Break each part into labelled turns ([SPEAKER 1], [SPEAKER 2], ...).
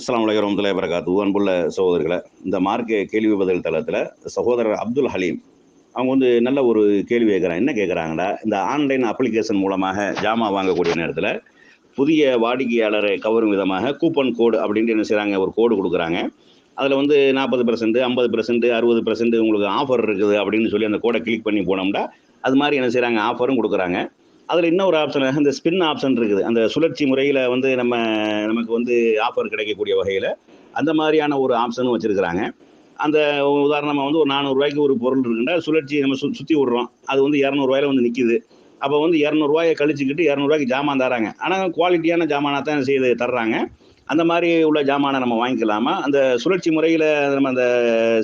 [SPEAKER 1] அஸ்லாம் வலைக்கம் வரமத்துல்லாஹி வரகாத்து அன்புள்ள சகோதரர்களை இந்த மார்க்க கேள்வி பதில் தளத்தில் சகோதரர் அப்துல் ஹலீம் அவங்க வந்து நல்ல ஒரு கேள்வி கேட்குறாங்க என்ன கேட்குறாங்கடா இந்த ஆன்லைன் அப்ளிகேஷன் மூலமாக ஜாமா வாங்கக்கூடிய நேரத்தில் புதிய வாடிக்கையாளரை கவரும் விதமாக கூப்பன் கோடு அப்படின்ட்டு என்ன செய்கிறாங்க ஒரு கோடு கொடுக்குறாங்க. அதில் வந்து நாற்பது பெர்சன்ட் ஐம்பது பெர்சன்ட் அறுபது பெர்சன்ட் உங்களுக்கு ஆஃபர் இருக்குது அப்படின்னு சொல்லி அந்த கோடை கிளிக் பண்ணி போனோம்னா அது மாதிரி என்ன செய்கிறாங்க ஆஃபரும் கொடுக்குறாங்க. அதில் இன்னொரு ஆப்ஷன் அந்த ஸ்பின் ஆப்ஷன் இருக்குது. அந்த சுழற்சி முறையில் வந்து நம்ம நமக்கு வந்து ஆஃபர் கிடைக்கக்கூடிய வகையில் அந்த மாதிரியான ஒரு ஆப்ஷனும் வச்சுருக்கிறாங்க. அந்த உதாரணமாக வந்து ஒரு நானூறுரூவாய்க்கு ஒரு பொருள் இருக்குன்னா சுழற்சி நம்ம சு சுற்றி விட்றோம். அது வந்து இரநூறுவாயில வந்து நிற்கிது அப்போ வந்து இரநூறுவாயை கழிச்சுக்கிட்டு இரநூறுவாய்க்கு ஜாமான் தராங்க. ஆனால் குவாலிட்டியான ஜாமானாக தான் செய்து தர்றாங்க. அந்த மாதிரி உள்ள ஜாமானை நம்ம வாங்கிக்கலாமா? அந்த சுழற்சி முறையில் நம்ம அந்த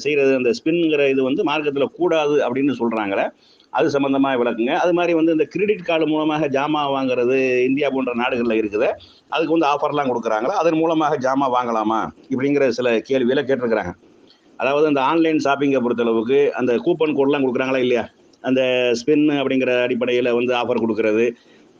[SPEAKER 1] செய்கிறது அந்த ஸ்பின்ங்கிற இது வந்து மார்க்கத்தில் கூடாது அப்படின்னு சொல்கிறாங்களே அது சம்மந்தமாக விளக்குங்க. அது மாதிரி வந்து இந்த கிரெடிட் கார்டு மூலமாக ஜாமா வாங்குறது இந்தியா போன்ற நாடுகளில் இருக்குது. அதுக்கு வந்து ஆஃபர்லாம் கொடுக்குறாங்களா? அதன் மூலமாக ஜாமா வாங்கலாமா? இப்படிங்கிற சில கேள்விகளை கேட்டிருக்கிறாங்க. அதாவது அந்த ஆன்லைன் ஷாப்பிங்கை பொறுத்தளவுக்கு அந்த கூப்பன் கோட்லாம் கொடுக்குறாங்களா இல்லையா? அந்த ஸ்பின் அப்படிங்கிற அடிப்படையில் வந்து ஆஃபர் கொடுக்கறது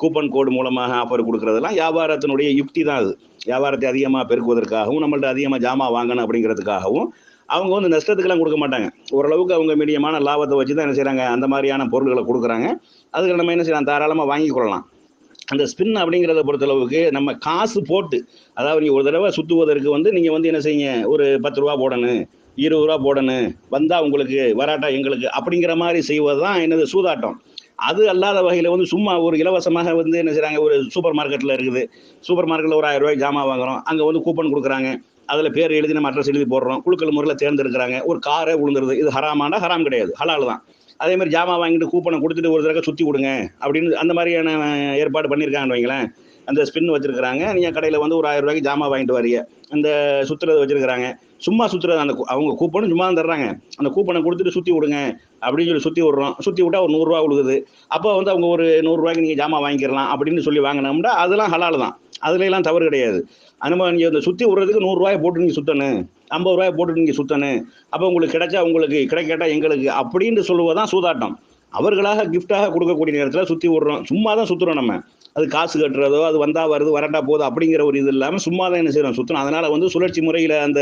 [SPEAKER 1] கூப்பன் கோடு மூலமாக ஆஃபர் கொடுக்குறதெல்லாம் வியாபாரத்தினுடைய யுக்தி தான் அது. வியாபாரத்தை அதிகமாக பெருக்குவதற்காகவும் நம்மள்ட்ட அதிகமாக ஜாமா வாங்கணும் அப்படிங்கிறதுக்காகவும் அவங்க வந்து நஷ்டத்துக்கெல்லாம் கொடுக்க மாட்டாங்க. ஓரளவுக்கு அவங்க மீடியமான லாபத்தை வச்சு தான் என்ன செய்கிறாங்க அந்த மாதிரியான பொருட்களை கொடுக்குறாங்க. அதுக்கு நம்ம என்ன செய்யலாம்? தாராளமாக வாங்கி கொள்ளலாம். அந்த ஸ்பின் அப்படிங்கிறத பொறுத்தளவுக்கு நம்ம காசு போட்டு அதாவது நீங்கள் ஒரு தடவை சுற்றுவதற்கு வந்து நீங்கள் வந்து என்ன செய்யுங்க? ஒரு பத்து ரூபா போடணும் இருபது ரூபா போடணும் வந்தால் உங்களுக்கு வராட்டா எங்களுக்கு அப்படிங்கிற மாதிரி செய்வது தான் என்னது சூதாட்டம். அது அல்லாத வகையில் வந்து சும்மா ஒரு இலவசமாக வந்து என்ன செய்கிறாங்க ஒரு சூப்பர் மார்க்கெட்டில் இருக்குது. சூப்பர் மார்க்கெட்டில் ஒரு ஆயிரம் ரூபாய் ஜாமான் வாங்குறோம். அங்கே வந்து கூப்பன் கொடுக்குறாங்க. அதில் பேர் எழுதி நம்ம அட்ரஸ் எழுதி போடுறோம். குழுக்கள் முறையில் தேர்ந்தெடுக்கிறாங்க. ஒரு காரை விழுந்துருது இது ஹராமாண்டா ஹராம் கிடையாது. ஹலால் தான் அதே மாதிரி ஜாமா வாங்கிட்டு கூப்பனை கொடுத்துட்டு ஒரு தடவை சுற்றி விடுங்க அப்படின்னு அந்த மாதிரியான ஏற்பாடு பண்ணியிருக்காங்கன்னு வைங்களேன். அந்த ஸ்பின் வச்சிருக்கிறாங்க. நீங்கள் கடையில் வந்து ஒரு ஆயிரம் ரூபாய்க்கு ஜாமா வாங்கிட்டு வரீங்க அந்த சுற்றுறது வச்சிருக்கிறாங்க. சும்மா சுற்றுறது அந்த அவங்க கூப்பனும் சும்மா தர்றாங்க. அந்த கூப்பனை கொடுத்துட்டு சுற்றி விடுங்க அப்படின்னு சொல்லி சுற்றி விடுறோம். சுற்றி விட்டா ஒரு நூறுரூவா கொடுக்குது அப்போ வந்து அவங்க ஒரு நூறுரூவாய்க்கு நீங்கள் ஜாமா வாங்கிக்கிறலாம் அப்படின்னு சொல்லி வாங்கினோம்னா அதெல்லாம் ஹலால் தான் அதுல எல்லாம் தவறு கிடையாது. அனுபவம் நீங்கள் இந்த சுற்றி விடுறதுக்கு நூறுரூவாயை போட்டு நீங்கள் சுற்றணும் ஐம்பது ரூபாய் போட்டு நீங்கள் சுற்றணும் அப்போ உங்களுக்கு கிடைச்சா உங்களுக்கு கிடைக்கட்டா எங்களுக்கு அப்படின்னு சொல்லுவதான் சூதாட்டம். அவர்களாக கிஃப்டாக கொடுக்கக்கூடிய நேரத்தில் சுற்றி விடுறோம். சும்மா தான் சுற்றுறோம் நம்ம. அது காசு கட்டுறதோ அது வந்தால் வருது வரண்டா போகுது அப்படிங்கிற ஒரு இது இல்லாமல் சும்மா தான் என்ன செய்கிறோம் சுற்றணும் அதனால் வந்து சுழற்சி முறையில் அந்த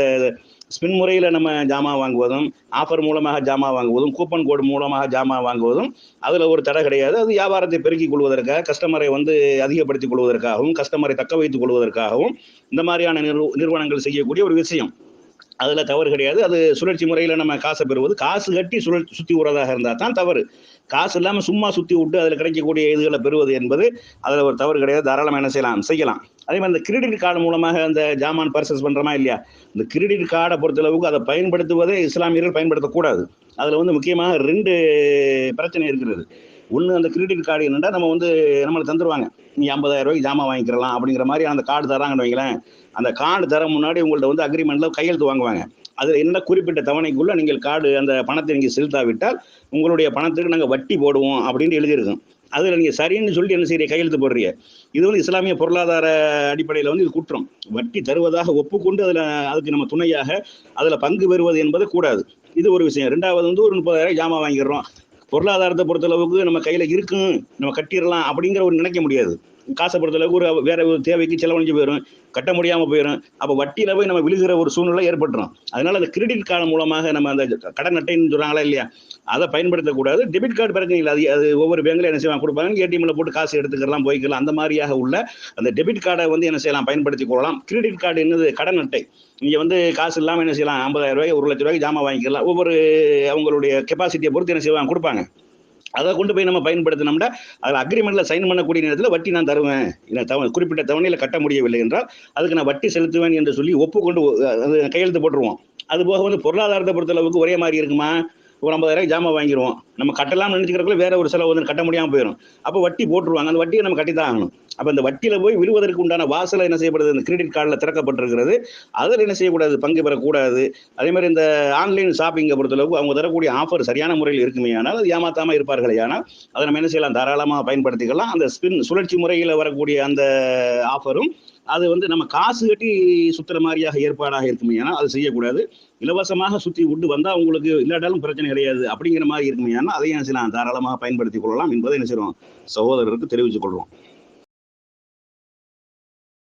[SPEAKER 1] ஸ்பின் முறையில் நம்ம ஜாமா வாங்குவதும் ஆஃபர் மூலமாக ஜாமா வாங்குவதும் கூப்பன் கோடு மூலமாக ஜாமா வாங்குவதும் அதில் ஒரு தடை கிடையாது. அது வியாபாரத்தை பெருக்கிக் கொள்வதற்காக கஸ்டமரை வந்து அதிகப்படுத்திக் கொள்வதற்காகவும் கஸ்டமரை தக்க வைத்துக் கொள்வதற்காகவும் இந்த மாதிரியான நிறு நிறுவனங்கள் செய்யக்கூடிய ஒரு விஷயம். அதில் தவறு கிடையாது. அது சுழற்சி முறையில் நம்ம காசை பெறுவது. காசு கட்டி சுழல் சுற்றி விடுறதாக இருந்தால் தான் தவறு. காசு இல்லாமல் சும்மா சுற்றி விட்டு அதில் கிடைக்கக்கூடிய இதுகளை பெறுவது என்பது அதில் ஒரு தவறு கிடையாது. தாராளமாக என்ன செய்யலாம்? செய்யலாம். அதே மாதிரி இந்த கிரெடிட் கார்டு மூலமாக அந்த ஜாமான் பர்சேஸ் பண்ணுறோமா இல்லையா? இந்த கிரெடிட் கார்டை பொறுத்தளவுக்கு அதை பயன்படுத்துவதே இஸ்லாமியர்கள் பயன்படுத்தக்கூடாது. அதில் வந்து முக்கியமாக ரெண்டு பிரச்சனை இருக்கிறது. ஒன்று அந்த கிரெடிட் கார்டு என்னென்னா நம்ம வந்து நம்மளுக்கு தந்துடுவாங்க நீ ஐம்பதாயிரம் ரூபாய்க்கு ஜாமான் வாங்கிக்கலாம் அப்படிங்கிற மாதிரி அந்த கார்டு தராங்கன்னு வைங்களேன். அந்த கார்டு தர முன்னாடி உங்கள்ட்ட வந்து அக்ரிமெண்ட்டில் கையெழுத்து வாங்குவாங்க. அதில் என்ன குறிப்பிட்ட தவணைக்குள்ளே நீங்கள் கார்டு அந்த பணத்தை நீங்கள் செலுத்தாவிட்டால் உங்களுடைய பணத்துக்கு நாங்கள் வட்டி போடுவோம் அப்படின்னு எழுதியிருக்கோம். அதில் நீங்கள் சரின்னு சொல்லிட்டு என்ன செய்ய கையெழுத்து போடுறீங்க. இது வந்து இஸ்லாமிய பொருளாதார அடிப்படையில் வந்து இது குற்றம். வட்டி தருவதாக ஒப்புக்கொண்டு அதில் அதுக்கு நம்ம துணையாக அதில் பங்கு பெறுவது என்பது கூடாது. இது ஒரு விஷயம். ரெண்டாவது வந்து ஒரு முப்பதாயிரம் ஜாமான் வாங்கிடுறோம் பொருளாதாரத்தை பொறுத்தளவுக்கு நம்ம கையில் இருக்கும் நம்ம கட்டிடலாம் அப்படிங்கிற ஒரு நினைக்க முடியாது. காசை பொறுத்தளவுக்கு ஒரு வேற ஒரு தேவைக்கு செலவழிஞ்சு போயிடும் கட்ட முடியாமல் போயிடும் அப்போ வட்டியில் போய் நம்ம விழுகிற ஒரு சூழ்நிலை ஏற்பட்டுரும். அதனால அந்த கிரெடிட் கார்டு மூலமாக நம்ம அந்த கடன் அட்டைன்னு சொல்கிறாங்களா இல்லையா அதை பயன்படுத்தக்கூடாது. டெபிட் கார்டு பிரச்சனை இல்லை. அது அது ஒவ்வொரு பேங்க்ல என்ன செய்வாங்க? கொடுப்பாங்க. ஏடிஎம்ல போட்டு காசு எடுத்துக்கலாம் போய்க்கலாம். அந்த மாதிரியாக உள்ள அந்த டெபிட் கார்டை வந்து என்ன செய்யலாம்? பயன்படுத்தி கொள்ளலாம். கிரெடிட் கார்டு என்னது? கடன் அட்டை. நீங்கள் வந்து காசு இல்லாமல் என்ன செய்யலாம்? ஐம்பதாயிரம் ரூபாய் ஒரு லட்ச ரூபாய்க்கு ஜாமான் வாங்கிக்கலாம். ஒவ்வொரு அவங்களுடைய கெப்பாசிட்டியை பொறுத்து என்ன செய்வாங்க? கொடுப்பாங்க. அதை கொண்டு போய் நம்ம பயன்படுத்தினோம்னா அதில் அக்ரிமெண்ட்டில் சைன் பண்ணக்கூடிய நேரத்தில் வட்டி நான் தருவேன். இல்லை தவ குறிப்பிட்ட தவணையில் கட்ட முடியவில்லை என்றால் அதுக்கு நான் வட்டி செலுத்துவேன் என்று சொல்லி ஒப்புக்கொண்டு அது கையெழுத்து போட்டுருவோம். அது போக வந்து பொருளாதாரத்தை பொறுத்தளவுக்கு ஒரே மாதிரி இருக்குமா? ஒரு ஐம்பதாயிரம் ஜாமான் வாங்கிடுவோம் நம்ம கட்டலாம்னு நினச்சிக்கிறக்குள்ள வேற ஒரு செலவு வந்து கட்ட முடியாமல் போயிடும் அப்போ வட்டி போட்டுருவாங்க. அந்த வட்டியை நம்ம கட்டி தான் ஆகணும். அப்போ இந்த வட்டியில் போய் விழுவதற்கு உண்டான வாசலை என்ன செய்யப்படுது? இந்த கிரெடிட் கார்டில் திறக்கப்பட்டிருக்கிறது. அதில் என்ன செய்யக்கூடாது? பங்கு பெறக்கூடாது. அதே மாதிரி இந்த ஆன்லைன் ஷாப்பிங்கை பொறுத்தளவுக்கு அவங்க தரக்கூடிய ஆஃபர் சரியான முறையில் இருக்குமே ஆனால் அது ஏமாத்தாமல் இருப்பார்களே ஆனால் அதை நம்ம என்ன செய்யலாம்? தாராளமாக பயன்படுத்திக்கலாம். அந்த ஸ்பின் சுழற்சி முறையில் வரக்கூடிய அந்த ஆஃபரும் அது வந்து நம்ம காசு கட்டி சுற்றுற மாதிரியாக ஏற்பாடாக இருக்குமே ஆனால் அது செய்யக்கூடாது. இலவசமாக சுற்றி விட்டு வந்தால் உங்களுக்கு இல்லாட்டாலும் பிரச்சனை கிடையாது அப்படிங்கிற மாதிரி இருக்குமே ஆனால் அதையும் என்ன செய்யலாம்? தாராளமாக பயன்படுத்திக் கொள்ளலாம் என்பதை என்ன செய்வோம் சகோதரருக்கு தெரிவித்துக் கொள்வோம்.